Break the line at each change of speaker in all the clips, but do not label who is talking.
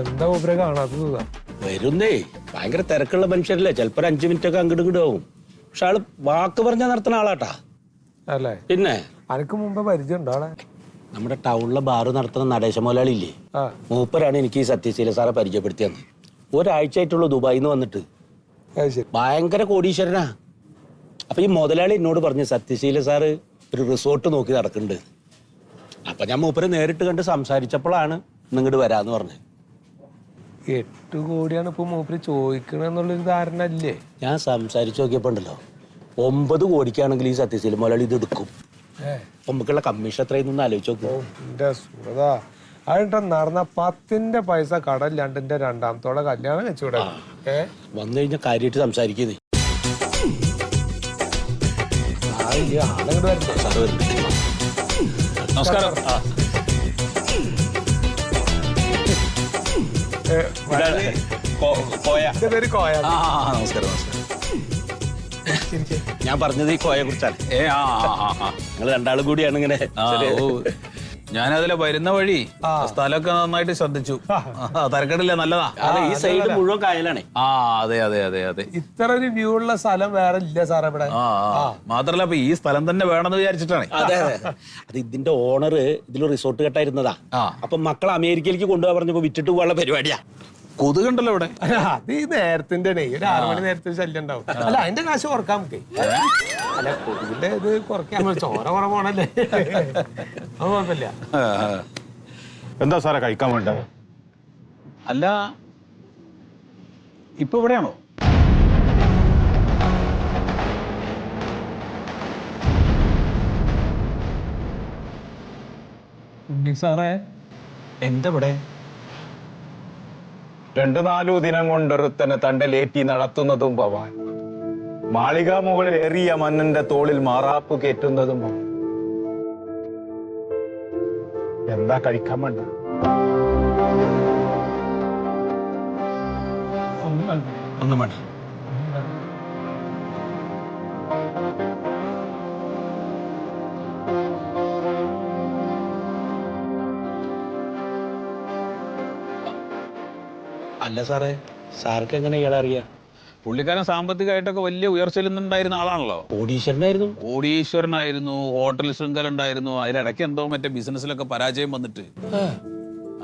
എന്താ കാണാത്തതാ
വരുന്നേ ഭയങ്കര തിരക്കുള്ള മനുഷ്യരല്ലേ? ചിലപ്പോ ഒരു അഞ്ചു മിനിറ്റ് ഒക്കെ അങ്ങോട്ട് ഇങ്ങോട്ട് ആവും. പക്ഷെ ആൾ വാക്ക് പറഞ്ഞാൽ നടത്തുന്ന ആളാട്ടാ.
അല്ലേ?
പിന്നെ?
അനക്ക് മുമ്പ് പരിചയം ഉണ്ടോ ആളെ?
നമ്മുടെ ടൗണിലെ ബാറ് നടത്തുന്ന നടേശ മുതലാളി ഇല്ലേ മൂപ്പരാണ് എനിക്ക് ഈ സത്യശീല സാറെ പരിചയപ്പെടുത്തിയത്. ഒരാഴ്ച ആയിട്ടുള്ളൂ ദുബായിൽ നിന്ന് വന്നിട്ട് ഭയങ്കര കോടീശ്വരനാ. അപ്പൊ ഈ മുതലാളി എന്നോട് പറഞ്ഞു സത്യശീല സാറ് ഒരു റിസോർട്ട് നോക്കി നടക്കുന്നുണ്ട്. അപ്പൊ ഞാൻ മൂപ്പരെ നേരിട്ട് കണ്ട് സംസാരിച്ചപ്പോഴാണ് നിങ്ങോട്ട് വരാന്ന് പറഞ്ഞത്.
എട്ട് കോടിയാണ് ഇപ്പൊ മൂപ്പര് ചോദിക്കണെന്നുള്ളൊരു ധാരണ അല്ലേ
ഞാൻ സംസാരിച്ചു നോക്കിയപ്പോ ഉണ്ടല്ലോ ഒമ്പത് കോടിക്കാണെങ്കിൽ ഈ സത്യശീല മുതലാളി ഇത് എടുക്കും. നമുക്കുള്ള കമ്മീഷൻ എത്രയെന്നൊന്ന് ആലോചിച്ച് നോക്കൂ.
അതിട്ട് നടന്ന പത്തിന്റെ പൈസ കടൽ രണ്ടിന്റെ രണ്ടാമത്തോടെ കല്യാണം വെച്ചുകൂടെ ഏ?
വന്നു കഴിഞ്ഞാൽ കാര്യമായിട്ട് സംസാരിക്കുന്നേ.
നമസ്കാരം. കോയ.
എന്റെ പേര് കോയ.
ആ നമസ്കാരം നമസ്കാരം.
ഞാൻ പറഞ്ഞത് ഈ കോയെ കുറിച്ചാണ്.
ഏ ആ ആ ആ, ആ.
നിങ്ങൾ രണ്ടാളും കൂടിയാണ് ഇങ്ങനെ
ഞാനതിലെ വരുന്ന വഴി. സ്ഥലമൊക്കെ നന്നായിട്ട് ശ്രദ്ധിച്ചു. തരക്കടില്ല നല്ലതാ.
അതെ ഈ സൈഡ് മുഴുവൻ കായലാണ്.
ആ അതെ അതെ അതെ അതെ.
ഇത്ര ഒരു വ്യൂ ഉള്ള സ്ഥലം വേറെ ഇല്ല സാറേ ഇവിടെ.
മാത്രല്ല അപ്പൊ ഈ സ്ഥലം തന്നെ വേണമെന്ന് വിചാരിച്ചിട്ടാണ്.
അതെ അതെ. അത് ഇതിന്റെ ഓണർ ഇതിൽ റിസോർട്ട് കെട്ടായിരുന്നതാ. അപ്പൊ മക്കൾ അമേരിക്കയിലേക്ക് കൊണ്ടുപോകാൻ പറഞ്ഞപ്പോ വിറ്റിട്ട് പോകാനുള്ള പരിപാടിയാ.
കൊതുകുണ്ടല്ലോ ഇവിടെ.
അത് ഈ നേരത്തിന്റെ ഒരു ആറു മണി നേരത്തെ ഒരു ശല്യം ഉണ്ടാവും. അല്ല അതിന്റെ കാശ് കുറക്കാം നമുക്ക്. അല്ല കൊതുകിന്റെ ഇത് കുറയ്ക്കാൻ നമ്മൾ ചോര കുറവാണല്ലേ? അത് കുഴപ്പമില്ല.
എന്താ സാറെ കഴിക്കാൻ വേണ്ട
അല്ല ഇപ്പൊ ഇവിടെയാണോ?
സാറേ.
എന്താ ഇവിടെ? രണ്ടു നാലു ദിനം കൊണ്ടൊരുത്തനെ തണ്ടലേറ്റി നടത്തുന്നതും ഭവാൻ. മാളിക മുകളിൽ ഏറിയ മന്നന്റെ തോളിൽ മാറാപ്പ് കയറ്റുന്നതും ഭവാൻ. എന്താ കഴിക്കാൻ വേണ്ട
ഒന്നും വേണ്ട. അല്ല സാറേ സാർക്ക് എങ്ങനെ ഇയാളെ അറിയാം?
പുള്ളിക്കാരൻ സാമ്പത്തികമായിട്ടൊക്കെ വലിയ ഉയർച്ചയിലുണ്ടായിരുന്ന ആളാണല്ലോ.
കോടീശ്വരനായിരുന്നു.
കോടീശ്വരനായിരുന്നു ഹോട്ടൽ ശൃംഖല ഉണ്ടായിരുന്നു അതിലിടയ്ക്ക് എന്തോ മറ്റേ ബിസിനസ്സിലൊക്കെ പരാജയം വന്നിട്ട്.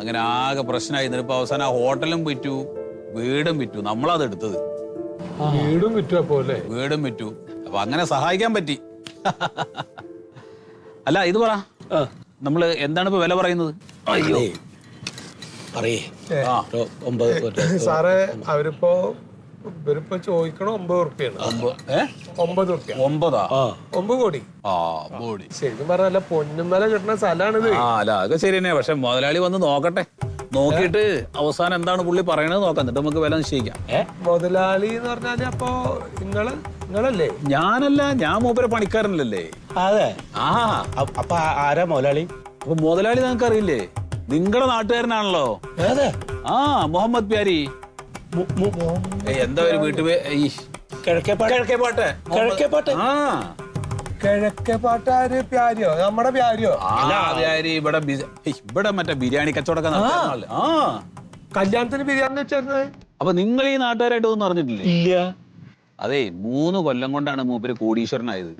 അങ്ങനെ ആകെ പ്രശ്നമായി ഇന്നിപ്പോ അവസാനം ആ ഹോട്ടലും വിറ്റു വീടും വിറ്റു. നമ്മളത് എടുത്തത്.
വീടും വിറ്റു അപ്പോ
വീടും വിറ്റു. അപ്പൊ അങ്ങനെ സഹായിക്കാൻ പറ്റി. അല്ല ഇത് പറ. നമ്മൾ എന്താണ് ഇപ്പൊ വില പറയുന്നത്?
അയ്യോ. പറയേ. ഒമ്പത്
സാറേ അവരിപ്പോ ഇവരിപ്പോ ചോദിക്കണം ഒമ്പത്
ഏ?
ഒമ്പത് ഉറുപ്പ്യ.
ഒമ്പതാ?
ഒമ്പത് കോടി.
ആ
ശരിക്കും പറഞ്ഞല്ല പൊന്നുമല കിട്ടുന്ന സ്ഥലമാണിത്
ആ അല്ല അതൊക്കെ ശരി തന്നെ. പക്ഷെ മുതലാളി വന്ന് നോക്കട്ടെ. നോക്കിയിട്ട് അവസാനം എന്താണ് പുള്ളി പറയണത് നോക്കാം. എന്നിട്ട് നമുക്ക് വില നിശ്ചയിക്കാം.
മുതലാളി എന്ന് പറഞ്ഞാൽ അപ്പൊ നിങ്ങൾ നിങ്ങളല്ലേ
ഞാനല്ല ഞാൻ മൂപ്പരെ പണിക്കാരനല്ലേ
അതെ.
ആ.
അപ്പൊ ആരാ മുതലാളി?
അപ്പൊ മുതലാളി നിങ്ങൾക്ക് അറിയില്ലേ നിങ്ങളുടെ നാട്ടുകാരനാണല്ലോ.
അതെ
ആ മുഹമ്മദ് പ്യാരി. എന്താ ഒരു വീട്ടു
കിഴക്കേപ്പാട്ട്.
കിഴക്കേപ്പാട്ട്.
കിഴക്കേപ്പാട്ട്.
ആ.
കിഴക്കേ പാട്ടാര് പ്യാരിയോ? നമ്മുടെ പ്യാരിയോ?
ആ പ്യാരി ഇവിടെ മറ്റേ ബിരിയാണി കച്ചവടമൊക്കെ ആ.
കല്യാണത്തിന് ബിരിയാണി വെച്ചായിരുന്നേ
അപ്പൊ നിങ്ങൾ ഈ നാട്ടുകാരായിട്ട് ഒന്നും അറിഞ്ഞിട്ടില്ലേ?
ഇല്ല.
അതെ മൂന്ന് കൊല്ലം കൊണ്ടാണ് മൂപ്പര് കോടീശ്വരനായത്.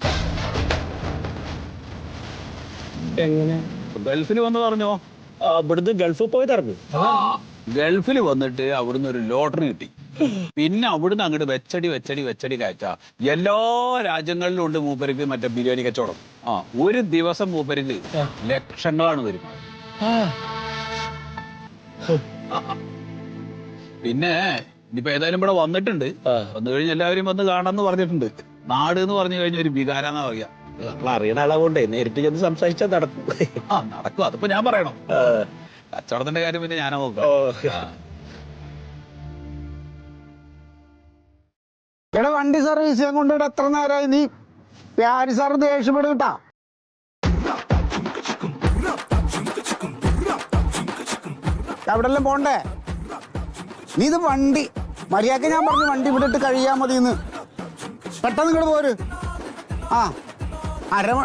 എങ്ങനെ?
ഗൾഫിൽ വന്നത് അറിഞ്ഞോ?
ഇവിടുന്ന് ഗൾഫിൽ പോയത് അറിഞ്ഞു
ഗൾഫിൽ വന്നിട്ട് അവിടുന്ന് ഒരു ലോട്ടറി കിട്ടി. പിന്നെ അവിടുന്ന് അങ്ങോട്ട് വെച്ചടി വെച്ചടി വെച്ചടി കയറ്റ എല്ലാ രാജ്യങ്ങളിലും ഉണ്ട് മൂപ്പരിക്ക് മറ്റേ ബിരിയാണി കച്ചവടം. ആ ഒരു ദിവസം മൂപ്പരിക്ക് ലക്ഷങ്ങളാണ് വരുന്നത്. പിന്നെ ഇനിയിപ്പോ ഏതായാലും ഇവിടെ വന്നിട്ടുണ്ട്. വന്നു കഴിഞ്ഞ് എല്ലാവരും വന്ന് കാണാന്ന് പറഞ്ഞിട്ടുണ്ട്. നാട് എന്ന് പറഞ്ഞു കഴിഞ്ഞ ഒരു വികാരാന്നാ പറയാ.
അറിയണ അളവുണ്ടേ നേരിട്ട് ചെന്ന് സംസാരിച്ചാൽ നടക്കും.
ആ നടക്കും. അതിപ്പോ ഞാൻ പറയണം. കച്ചവടത്തിന്റെ കാര്യം പിന്നെ ഞാനാ നോക്കാം.
എടാ വണ്ടി സർവീസ് ചെയ്യാൻ കൊണ്ടിട്ട് എത്ര നേരമായി നീ പ്യാരി സാർ ദേഷ്യപ്പെടും കേട്ടാ. എവിടെല്ലാം പോണ്ടേ? നീ ഇത് വണ്ടി മര്യാദയ്ക്ക് ഞാൻ പറഞ്ഞു വണ്ടി വിടിട്ട് കഴിയാൻ മതി എന്ന് പെട്ടെന്ന് ഇങ്ങോട്ട് പോര്. ആ അരമ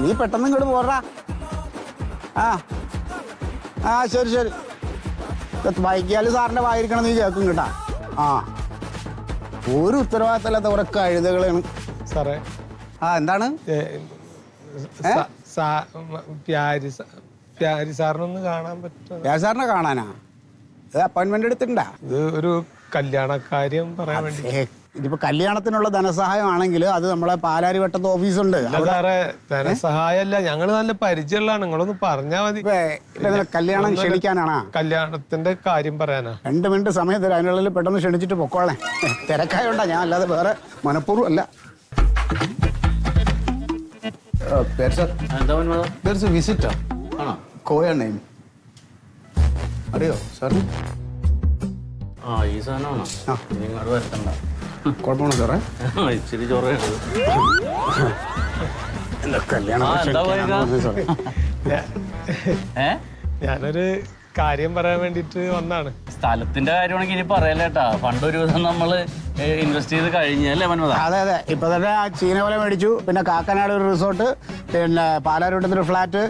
നീ പെട്ടെന്ന് ഇങ്ങോട്ട് പോരാ. ആ. ആ ശരി ശരി. വൈകിയാൽ സാറിന്റെ വായിരിക്കണം നീ കേൾക്കും കേട്ടാ. ആ. ഒരു ഉത്തരവാദിത്തമില്ലാത്ത കുറെ കഴുതകളാണ്.
സാറേ.
ആ എന്താണ്?
പ്യാരി പ്യാരി സാറിനൊന്ന് കാണാൻ
സാറിനെ കാണാനാ? ഇത് അപ്പോയിന്റ്മെന്റ് എടുത്തിട്ടുണ്ടാ?
ഇത് ഒരു കല്യാണ കാര്യം പറയാൻ വേണ്ടി
ഇതിപ്പോ കല്യാണത്തിനുള്ള ധനസഹായമാണെങ്കിൽ അത് നമ്മളെ പാലാരിവട്ടത്ത് ഓഫീസുണ്ട്.
ധനസഹായമല്ല ഞങ്ങൾ നല്ല പരിചയമുള്ളതാണ്. നിങ്ങളൊന്ന് പറഞ്ഞാ മതി.
കല്യാണം ക്ഷണിക്കാനാണോ?
കല്യാണത്തിന്റെ കാര്യം പറയാനാ.
രണ്ട് മിനിറ്റ് സമയം തരാം. അതിനുള്ളിൽ പെട്ടെന്ന് ക്ഷണിച്ചിട്ട് പൊക്കോളേ. തിരക്കായോണ്ടാ ഞാൻ അല്ലാതെ വേറെ മനഃപൂർവം അല്ല.
വിസിറ്റാ
കോയ നെയിം. അറിയോ സാർ?
ആ ഈ സാധനമാണോ?
ആ.
നിങ്ങോട്ട് വരത്തണ്ട
കുഴപ്പമാണോ ചോറേ
ഇച്ചിരി
ഞാനൊരു കാര്യം പറയാൻ വേണ്ടിട്ട് വന്നാണ്.
സ്ഥലത്തിന്റെ കാര്യമാണെങ്കിൽ ഇനി പറയല്ലേട്ടാ പണ്ട് ഒരു ദിവസം നമ്മൾ ഇൻവെസ്റ്റ് ചെയ്ത് കഴിഞ്ഞല്ലേ മന്മത?
അതെ അതെ. ഇപ്പൊ തന്നെ ആ പോലെ മേടിച്ചു. പിന്നെ കാക്കനാട് ഒരു റിസോർട്ട് പിന്നെ പാലാരൂട്ടത്തിൽ ഫ്ലാറ്റ്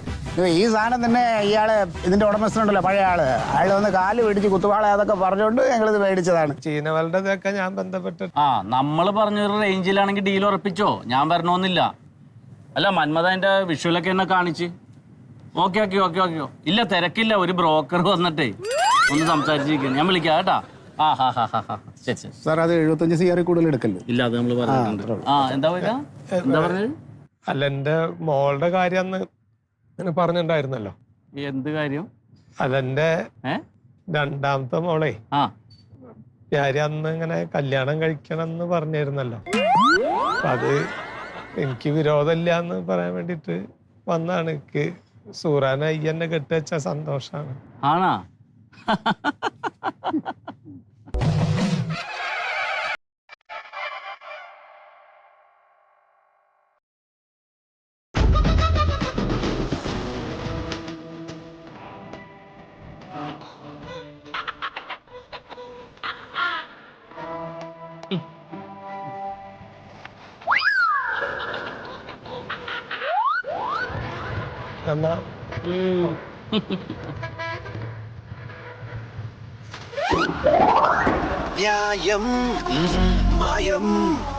ഈ സാധനം തന്നെ ഇയാൾ ഇതിന്റെ ഉടമസ്ഥനുണ്ടല്ലോ പഴയ ആൾ. അയാൾ വന്ന് കാൽ പിടിച്ച് കുത്തുവാള അതൊക്കെ പറഞ്ഞുകൊണ്ട് ഞങ്ങളിത് മേടിച്ചതാണ്.
ചീനവളുടെതൊക്കെ ഞാൻ ബന്ധപ്പെട്ട്
ആ നമ്മൾ പറഞ്ഞൊരു റേഞ്ചിലാണെങ്കിൽ ഡീൽ ഉറപ്പിച്ചോ? ഞാൻ വരണമെന്നില്ല. അല്ല മന്മത എന്റെ വിഷുവിലൊക്കെ എന്നെ കാണിച്ച്. Okay okay okay okay. ഇല്ല തിരക്കില്ല. ഒരു ബ്രോക്കർ വന്നിട്ടേ ഒന്ന് സംസാരിച്ചിരിക്കുന്നു ഞാൻ വിളിക്കാം കേട്ടാ? ആ ഹാ ഹാ ഹാ ഹാ. ശരി ശരി.
സാർ അത് എഴുപത്തഞ്ച് സി ആർ കൂടുതൽ എടുക്കല്ലോ?
ഇല്ല അത് നമ്മൾ പറഞ്ഞിട്ടുണ്ട്. ആ എന്താ പറയുക? എന്താ പറഞ്ഞത്?
അല്ല എന്റെ മോളുടെ കാര്യം അന്ന് ഇങ്ങനെ പറഞ്ഞിട്ടുണ്ടായിരുന്നല്ലോ
എന്ത് കാര്യം? അതെന്റെ
രണ്ടാമത്തെ മോളെ. ഞാര് അന്ന് ഇങ്ങനെ കല്യാണം കഴിക്കണം എന്ന് പറഞ്ഞിരുന്നല്ലോ അത് എനിക്ക് വിരോധമില്ല എന്ന് പറയാൻ വേണ്ടിട്ട് വന്നാണ്. എനിക്ക് സൂറാന അയ്യന്നെ കെട്ടിവെച്ച സന്തോഷാണ്.
ആണാ?
I'm
not. Mm.